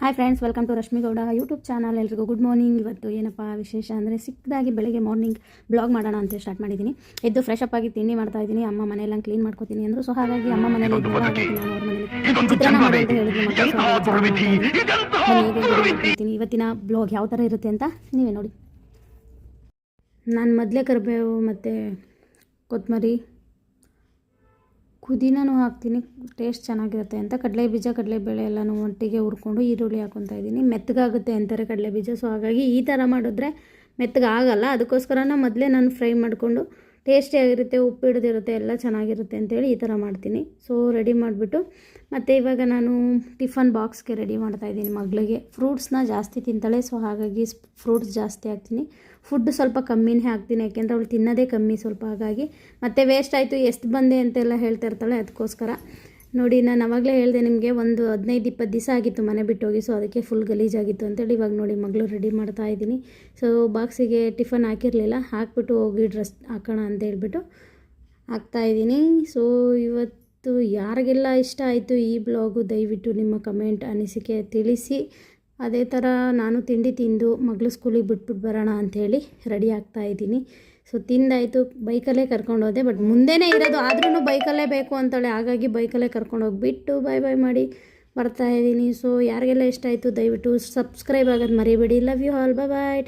Hi friends welcome to Rashmi Gowda YouTube channel ಎಲ್ರಿಗೂ good morning ಇವತ್ತು ಏನಪ್ಪ ವಿಶೇಷ ಅಂದರೆ ಸಿಕ್ಕದಾಗಿ ಬೆಳಗ್ಗೆ ಮಾರ್ನಿಂಗ್ ಬ್ಲಾಗ್ ಮಾಡೋಣ ಅಂತ ಸ್ಟಾರ್ಟ್ ಮಾಡಿದ್ದೀನಿ ಎದ್ದು ಫ್ರೆಶ್ ಅಪ್ ಆಗಿ ತಿಂಡಿ ಮಾಡ್ತಾ ಇದ್ದೀನಿ. ಅಮ್ಮ ಮನೆಯೆಲ್ಲ ಕ್ಲೀನ್ ಮಾಡ್ಕೋತೀನಿ ಅಂದರು. ಸೊ ಹಾಗಾಗಿ ಅಮ್ಮ ಮನೇಲಿ ಹಾಗಾಗಿ ನಾನು ಅವ್ರ ಮನೇಲಿ ಚಿತ್ರಾನ್ನ ಮಾಡಿ ಅಂತ ಹೇಳಿದ್ರು. ಇವತ್ತಿನ ಬ್ಲಾಗ್ ಯಾವ ಥರ ಇರುತ್ತೆ ಅಂತ ನೀವೇ ನೋಡಿ. ನಾನು ಮೊದಲೇ ಕರಿಬೇವು ಮತ್ತು ಕೊತ್ತಂಬರಿ ಪುದೀನೂ ಹಾಕ್ತೀನಿ ಟೇಸ್ಟ್ ಚೆನ್ನಾಗಿರುತ್ತೆ ಅಂತ. ಕಡಲೆ ಬೀಜ ಕಡಲೆಬೇಳೆ ಎಲ್ಲನೂ ಒಟ್ಟಿಗೆ ಹುರ್ಕೊಂಡು ಈರುಳ್ಳಿ ಹಾಕೊತಾ ಇದ್ದೀನಿ. ಮೆತ್ತಗಾಗುತ್ತೆ ಅಂತಾರೆ ಕಡಲೆ ಬೀಜ ಸೊ ಹಾಗಾಗಿ ಈ ಥರ ಮಾಡಿದ್ರೆ ಮೆತ್ತಗಾಗಲ್ಲ. ಅದಕ್ಕೋಸ್ಕರನ ಮೊದಲೇ ನಾನು ಫ್ರೈ ಮಾಡಿಕೊಂಡು ಟೇಸ್ಟಿಯಾಗಿರುತ್ತೆ ಉಪ್ಪು ಹಿಡ್ದಿರುತ್ತೆ, ಎಲ್ಲ ಚೆನ್ನಾಗಿರುತ್ತೆ ಅಂತೇಳಿ ಈ ಥರ ಮಾಡ್ತೀನಿ. ಸೊ ರೆಡಿ ಮಾಡಿಬಿಟ್ಟು, ಮತ್ತು ಇವಾಗ ನಾನು ಟಿಫನ್ ಬಾಕ್ಸ್ಗೆ ರೆಡಿ ಮಾಡ್ತಾ ಇದ್ದೀನಿ ಮಗಳಿಗೆ. ಫ್ರೂಟ್ಸ್ನ ಜಾಸ್ತಿ ತಿಂತಾಳೆ ಸೊ ಹಾಗಾಗಿ ಫ್ರೂಟ್ಸ್ ಜಾಸ್ತಿ ಹಾಕ್ತೀನಿ. ಫುಡ್ ಸ್ವಲ್ಪ ಕಮ್ಮಿನೇ ಹಾಕ್ತೀನಿ, ಯಾಕೆಂದರೆ ಅವಳು ತಿನ್ನೋದೇ ಕಮ್ಮಿ ಸ್ವಲ್ಪ ಹಾಗಾಗಿ. ಮತ್ತು ವೇಸ್ಟ್ ಆಯಿತು, ಎಷ್ಟು ಬಂದೆ ಅಂತೆಲ್ಲ ಹೇಳ್ತಾ ಇರ್ತಾಳೆ, ಅದಕ್ಕೋಸ್ಕರ. ನೋಡಿ, ನಾನು ಅವಾಗಲೇ ಹೇಳಿದೆ ನಿಮಗೆ ಒಂದು ಹದಿನೈದು, ಇಪ್ಪತ್ತು ದಿವಸ ಆಗಿತ್ತು ಮನೆ ಬಿಟ್ಟು ಹೋಗಿ ಸೊ ಅದಕ್ಕೆ ಫುಲ್ ಗಲೀಜಾಗಿತ್ತು ಅಂತೇಳಿ ಇವಾಗ ನೋಡಿ ಮಗಳು ರೆಡಿ ಮಾಡ್ತಾ ಇದ್ದೀನಿ. ಸೊ ಬಾಕ್ಸಿಗೆ ಟಿಫನ್ ಹಾಕಿರಲಿಲ್ಲ, ಹಾಕ್ಬಿಟ್ಟು ಹೋಗಿ ಡ್ರೆಸ್ ಹಾಕೋಣ ಅಂತ ಹೇಳ್ಬಿಟ್ಟು ಹಾಕ್ತಾ ಇದ್ದೀನಿ. ಸೊ ಇವತ್ತು ಯಾರಿಗೆಲ್ಲ ಇಷ್ಟ ಆಯಿತು ಈ ಬ್ಲಾಗು ದಯವಿಟ್ಟು ನಿಮ್ಮ ಕಮೆಂಟ್ ಅನಿಸಿಕೆ ತಿಳಿಸಿ. ಅದೇ ಥರ ನಾನು ತಿಂಡಿ ತಿಂದು ಮಗಳು ಸ್ಕೂಲಿಗೆ ಬಿಟ್ಬಿಟ್ಟು ಬರೋಣ ಅಂಥೇಳಿ ರೆಡಿ ಆಗ್ತಾ ಇದ್ದೀನಿ. ಸೊ ತಿಂದಾಯಿತು, ಬೈಕಲ್ಲೇ ಕರ್ಕೊಂಡು ಹೋದೆ. ಬಟ್ ಮುಂದೆನೇ ಇರೋದು ಆದ್ರೂ ಬೈಕಲ್ಲೇ ಬೇಕು ಅಂತಾಳೆ. ಹಾಗಾಗಿ ಬೈಕಲ್ಲೇ ಕರ್ಕೊಂಡು ಹೋಗಿಬಿಟ್ಟು ಬಾಯ್ ಬಾಯ್ ಮಾಡಿ ಬರ್ತಾ ಇದ್ದೀನಿ ಸೊ ಯಾರಿಗೆಲ್ಲ ಇಷ್ಟ ಆಯಿತು, ದಯವಿಟ್ಟು ಸಬ್ಸ್ಕ್ರೈಬ್ ಆಗೋದು ಮರಿಬೇಡಿ. Love you all bye